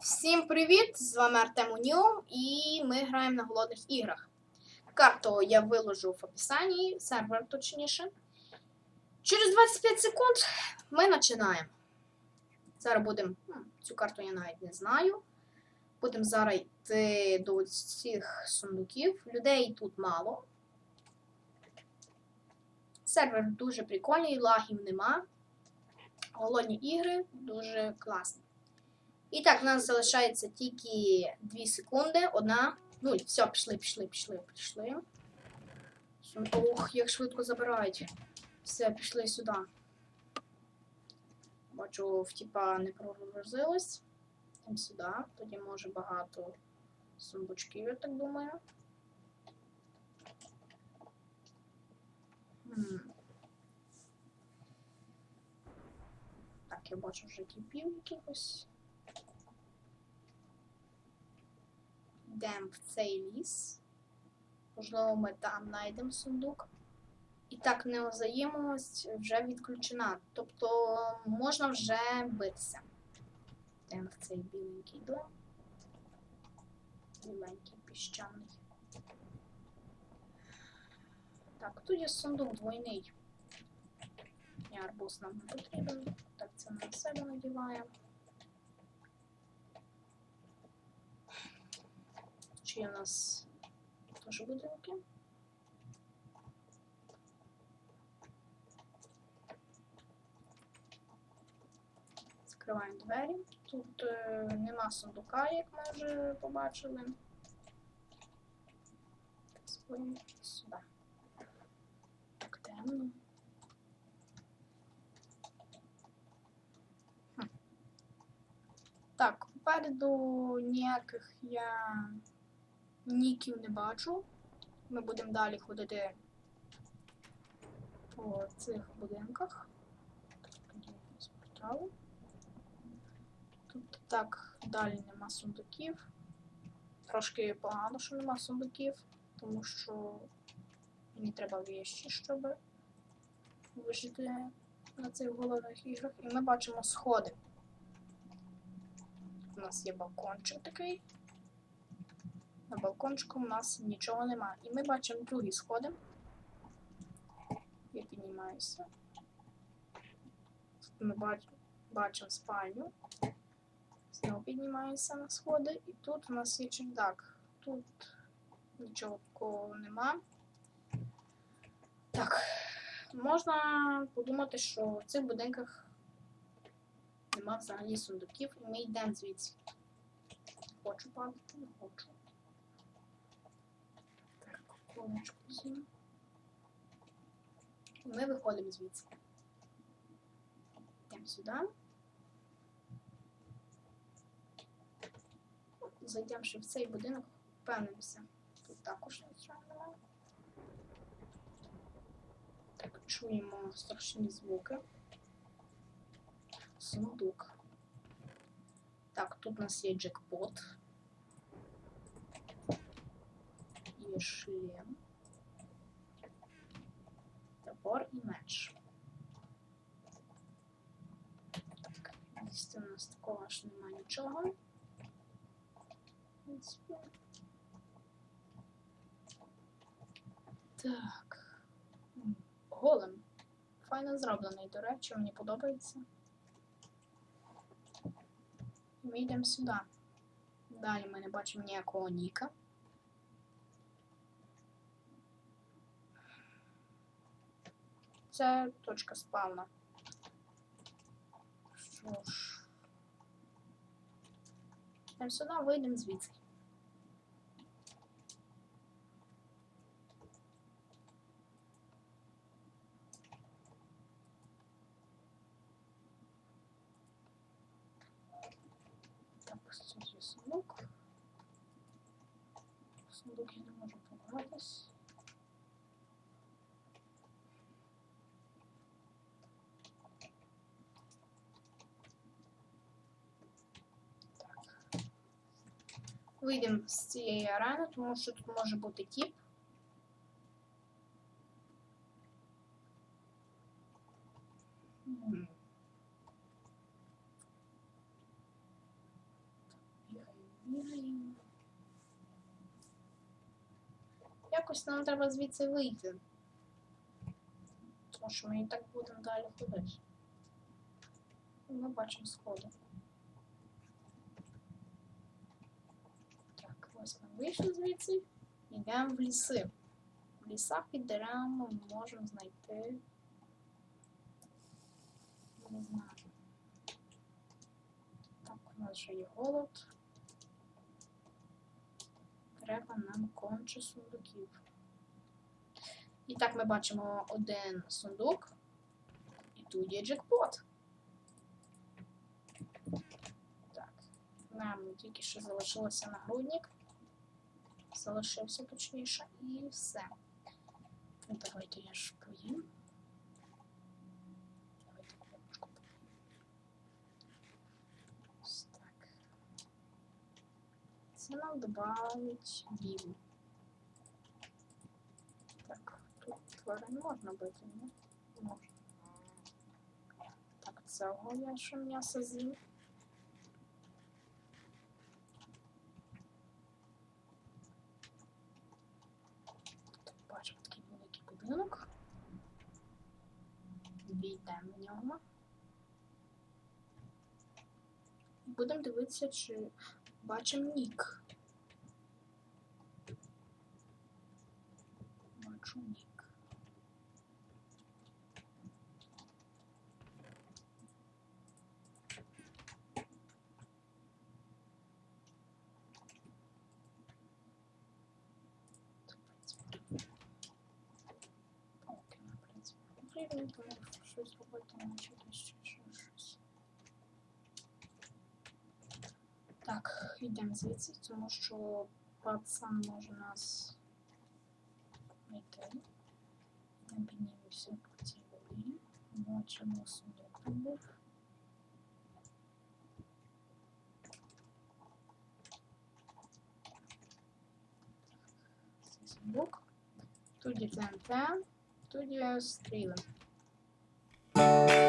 Всім привіт! З вами Артем Уніум і ми граємо на голодних іграх. Карту я виложу в описанні, сервер точніше. Через 25 секунд ми починаємо. Зараз будемо. Цю карту я навіть не знаю. Будемо зараз йти до цих сундуків. Людей тут мало. Сервер дуже прикольний, лагів нема. Голодні ігри дуже класні. І так, в нас залишається тільки 2 секунди. Одна. Ну, все, пішли, пішли, пішли, пішли. Ох, як швидко забирають. Все, пішли сюди. Бачу, в тіпа не прогрузилось. Там сюди. Тоді може багато сундучків, я так думаю. Так, я бачу вже тіпів якихось. Йдемо в цей ліс. Можливо, ми там знайдемо сундук. І так, невзаємність вже відключена. Тобто можна вже битися. Йдемо в цей біленький дом. Біленький піщаний. Так, тут є сундук двойний. Арбуз нам не потрібен. Так, це на себе надіваємо. Чи є у нас теж будинки? Закриваємо двері. Тут е, нема сундука, як ми вже побачили. Споїмо сюди. Так темно. Хм. Так, попереду ніяких я ніків не бачу. Ми будемо далі ходити по цих будинках. Тут так далі нема сундуків. Трошки погано, що нема сундуків, тому що мені треба вещі, щоб вижити на цих голодних іграх. І ми бачимо сходи. У нас є балкончик такий. На балкончику у нас нічого нема. І ми бачимо другі сходи. Я піднімаюся. Ми бач... бачимо спальню. Знову піднімаюся на сходи. І тут у нас є чердак. Тут нічого такого нема. Так, можна подумати, що в цих будинках нема взагалі сундуків, і ми йдемо звідси. Хочу падати, не хочу. Так, колечко. Ми виходимо звідси. Йдемо сюди. Зайдемо ще в цей будинок, впевнимося. Тут також нічого немає. Так, чуємо страшні звуки. Сундук. Так, тут у нас є джекпот. Є шлем. Топор і меч. Так, десь у нас такого ж немає нічого. Так. Голем. Файно зроблений, до речі, мені подобається. Ми йдемо сюди. Далі ми не бачимо ніякого ніка. Це точка спавна. Що ж. Все одно вийдемо звідси. Так, ось тут є сундук. В Сундук я не можу побратись. Так. Вийдемо з цієї арени, тому що тут може бути тіп. Якось нам треба звідси вийти. Тому що ми і так будемо далі ходити. Ми бачимо сходи. Так, ось ми вийшли звідси. Йдемо в ліси. В лісах під деревами ми можемо знайти. Не знаю. Так, у нас вже є голод. Треба нам конче сундуків. І так ми бачимо один сундук. І тут є джекпот. Так, нам тільки що залишилося нагрудник. Залишився точніше, і все. Ну, давайте я ж поїм. Давайте так. Це нам добавить білу. Так, тут тварин можна бити, не? Можна. Так, цього я ще м'ясо з'їм. Тут бачимо такий великий будинок. Ньому. Будемо дивитися, чи бачимо нік. Бачу нік. Палки, ну, щось робити, навчитись ще щось. Так, йдемо звідси, тому що пацан може нас знайти. Йдемо піднімемося по цій горі. Бачимо сундук там. Тут є ТНТ, тут є стріли. thank you.